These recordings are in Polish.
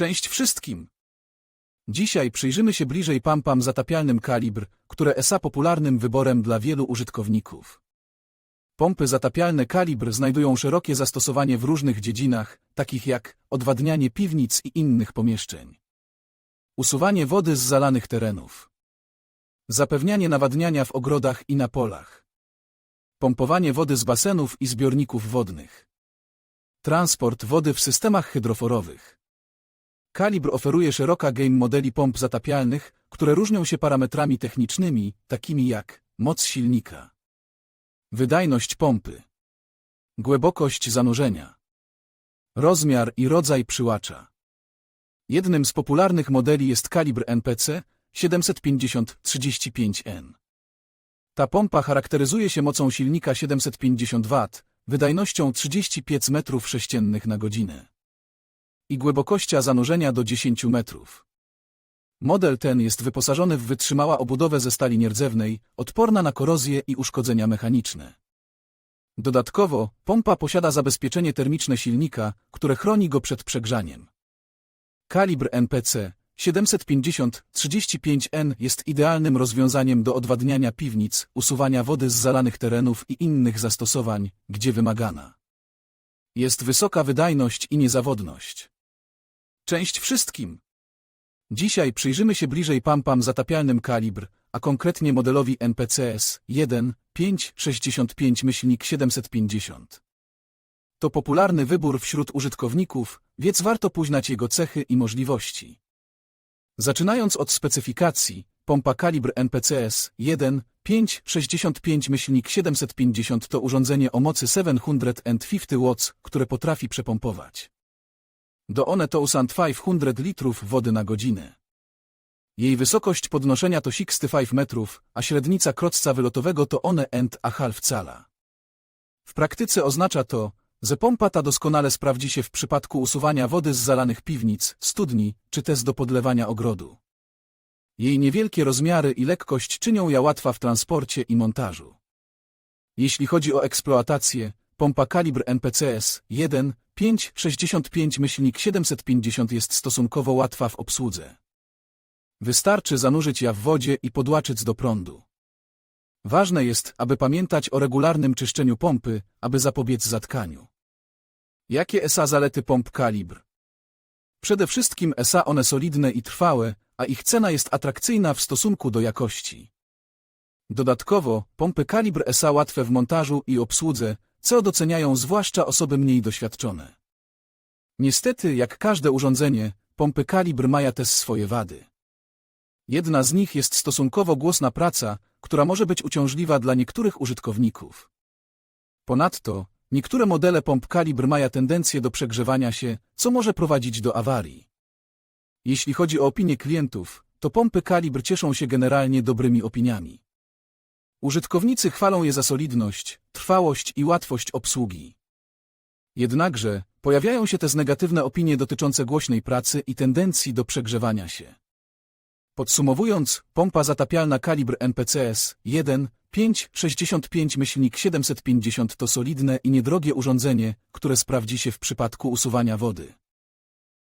Cześć wszystkim! Dzisiaj przyjrzymy się bliżej pampam zatapialnym kalibr, które ESA popularnym wyborem dla wielu użytkowników. Pompy zatapialne kalibr znajdują szerokie zastosowanie w różnych dziedzinach, takich jak odwadnianie piwnic i innych pomieszczeń. Usuwanie wody z zalanych terenów. Zapewnianie nawadniania w ogrodach i na polach. Pompowanie wody z basenów i zbiorników wodnych. Transport wody w systemach hydroforowych. Kalibr oferuje szeroka game modeli pomp zatapialnych, które różnią się parametrami technicznymi, takimi jak moc silnika, wydajność pompy, głębokość zanurzenia, rozmiar i rodzaj przyłacza. Jednym z popularnych modeli jest kalibr NPC 750-35N. Ta pompa charakteryzuje się mocą silnika 750 W, wydajnością 35 m3 na godzinę i głębokością zanurzenia do 10 metrów. Model ten jest wyposażony w wytrzymała obudowę ze stali nierdzewnej, odporna na korozję i uszkodzenia mechaniczne. Dodatkowo, pompa posiada zabezpieczenie termiczne silnika, które chroni go przed przegrzaniem. Kalibr NPC 750-35N jest idealnym rozwiązaniem do odwadniania piwnic, usuwania wody z zalanych terenów i innych zastosowań, gdzie wymagana. Jest wysoka wydajność i niezawodność. Cześć wszystkim! Dzisiaj przyjrzymy się bliżej pampam zatapialnym kalibr, a konkretnie modelowi NPCS 1 565 750. To popularny wybór wśród użytkowników, więc warto poznać jego cechy i możliwości. Zaczynając od specyfikacji, pompa kalibr NPCS 1 565 750 to urządzenie o mocy 750 watts, które potrafi przepompować do one 1500 litrów wody na godzinę. Jej wysokość podnoszenia to 65 metrów, a średnica krocca wylotowego to one end a half cala. W praktyce oznacza to, że pompa ta doskonale sprawdzi się w przypadku usuwania wody z zalanych piwnic, studni czy też do podlewania ogrodu. Jej niewielkie rozmiary i lekkość czynią ją łatwa w transporcie i montażu. Jeśli chodzi o eksploatację, pompa kalibr NPCS 1 565-750 jest stosunkowo łatwa w obsłudze. Wystarczy zanurzyć ja w wodzie i podłaczyć do prądu. Ważne jest, aby pamiętać o regularnym czyszczeniu pompy, aby zapobiec zatkaniu. Jakie ESA zalety pomp kalibr? Przede wszystkim ESA one solidne i trwałe, a ich cena jest atrakcyjna w stosunku do jakości. Dodatkowo, pompy kalibr ESA łatwe w montażu i obsłudze, co doceniają zwłaszcza osoby mniej doświadczone. Niestety, jak każde urządzenie, pompy kalibr mają też swoje wady. Jedna z nich jest stosunkowo głośna praca, która może być uciążliwa dla niektórych użytkowników. Ponadto, niektóre modele pomp kalibr mają tendencję do przegrzewania się, co może prowadzić do awarii. Jeśli chodzi o opinie klientów, to pompy kalibr cieszą się generalnie dobrymi opiniami. Użytkownicy chwalą je za solidność, trwałość i łatwość obsługi. Jednakże, pojawiają się też negatywne opinie dotyczące głośnej pracy i tendencji do przegrzewania się. Podsumowując, pompa zatapialna kalibr NPCS 1 565-750 to solidne i niedrogie urządzenie, które sprawdzi się w przypadku usuwania wody.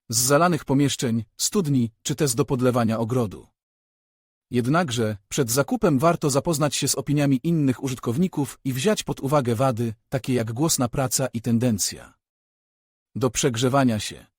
Z zalanych pomieszczeń, studni czy też do podlewania ogrodu. Jednakże, przed zakupem warto zapoznać się z opiniami innych użytkowników i wziąć pod uwagę wady, takie jak głośna praca i tendencja do przegrzewania się.